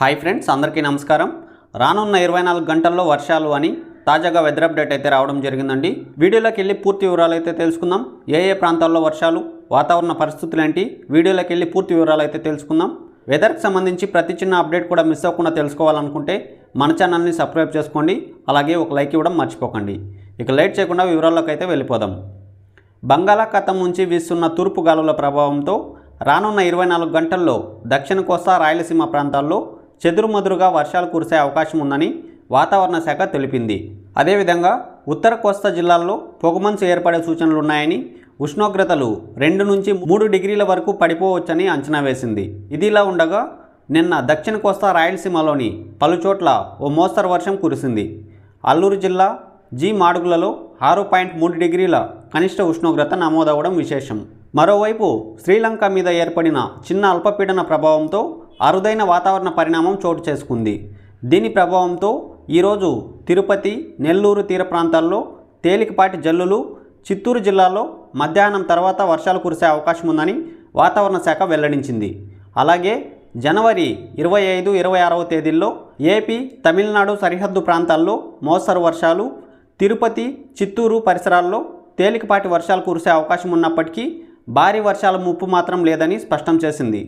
Hi friends అందరికీ నమస్కారం. రానున్న ఇరవై నాలుగు గంటల్లో వర్షాలు అని తాజాగా వెదర్ అప్డేట్ అయితే రావడం జరిగిందండి. వీడియోలోకి వెళ్ళి పూర్తి వివరాలు అయితే తెలుసుకుందాం. ఏ ఏ ప్రాంతాల్లో వర్షాలు వాతావరణ పరిస్థితులు ఏంటి? వీడియోలోకి వెళ్ళి పూర్తి వివరాలు అయితే తెలుసుకుందాం. వెదర్కి సంబంధించి ప్రతి చిన్న అప్డేట్ కూడా మిస్ అవ్వకుండా తెలుసుకోవాలనుకుంటే మన ఛానల్ని సబ్స్క్రైబ్ చేసుకోండి. అలాగే ఒక లైక్ ఇవ్వడం మర్చిపోకండి. ఇక లేట్ చేయకుండా వివరాల్లోకి అయితే వెళ్ళిపోదాం. బంగాళాఖాతం నుంచి వీస్తున్న తూర్పు గాలుల ప్రభావంతో రానున్న ఇరవై నాలుగు గంటల్లో దక్షిణ కోస్తా రాయలసీమ ప్రాంతాల్లో చెదురుమదురుగా వర్షాలు కురిసే అవకాశం ఉందని వాతావరణ శాఖ తెలిపింది. అదేవిధంగా ఉత్తర కోస్తా జిల్లాల్లో పొగమంచు ఏర్పడే సూచనలు ఉన్నాయని ఉష్ణోగ్రతలు రెండు నుంచి మూడు డిగ్రీల వరకు పడిపోవచ్చని అంచనా వేసింది. ఇదిలా ఉండగా నిన్న దక్షిణ కోస్తా రాయలసీమలోని పలుచోట్ల ఓ మోస్తరు వర్షం కురిసింది. అల్లూరు జిల్లా జీ మాడుగులలో ఆరు పాయింట్ మూడు డిగ్రీల కనిష్ట ఉష్ణోగ్రత నమోదవడం విశేషం. మరోవైపు శ్రీలంక మీద ఏర్పడిన చిన్న అల్పపీడన ప్రభావంతో అరుదైన వాతావరణ పరిణామం చోటు చేసుకుంది. దీని ప్రభావంతో ఈరోజు తిరుపతి నెల్లూరు తీర ప్రాంతాల్లో తేలికపాటి జల్లులు చిత్తూరు జిల్లాలో మధ్యాహ్నం తర్వాత వర్షాలు కురిసే అవకాశం ఉందని వాతావరణ శాఖ వెల్లడించింది. అలాగే జనవరి ఇరవై ఐదు ఇరవై ఆరవ తేదీల్లో ఏపీ తమిళనాడు సరిహద్దు ప్రాంతాల్లో మోస్తరు వర్షాలు తిరుపతి చిత్తూరు పరిసరాల్లో తేలికపాటి వర్షాలు కురిసే అవకాశం ఉన్నప్పటికీ భారీ వర్షాల ముప్పు మాత్రం లేదని స్పష్టం చేసింది.